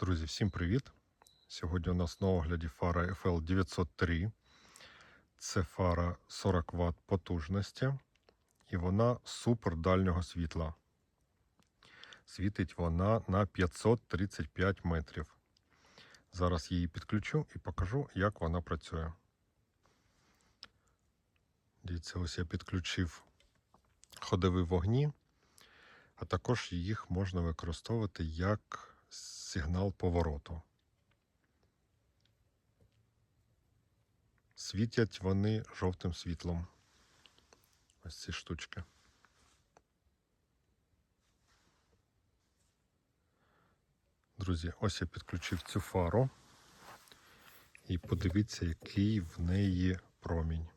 Друзі, всім привіт! Сьогодні у нас на огляді фара FL903. Це фара 40 Вт потужності, і вона супер дальнього світла. Світить вона на 535 метрів. Зараз її підключу і покажу, як вона працює. Дивіться, ось я підключив ходові вогні, а також їх можна використовувати як сигнал повороту. Світять вони жовтим світлом. Ось ці штучки. Друзі, ось я підключив цю фару. І подивіться, який в неї промінь.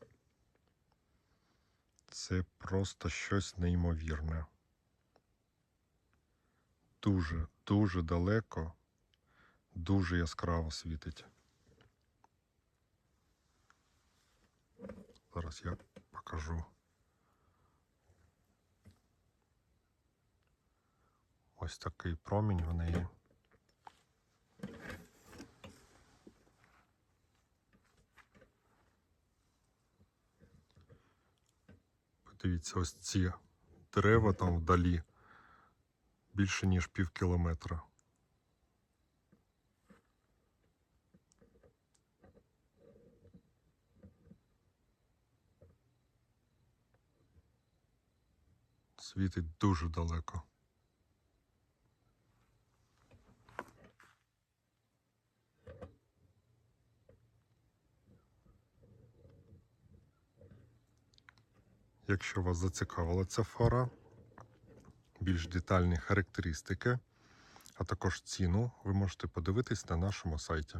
Це просто щось неймовірне. Дуже, дуже далеко, дуже яскраво світить. Зараз я покажу. Ось такий промінь в неї. Подивіться, ось ці дерева там вдалі більше ніж пів кілометра. Світить дуже далеко. Якщо вас зацікавила ця фара, більш детальні характеристики, а також ціну ви можете подивитись на нашому сайті.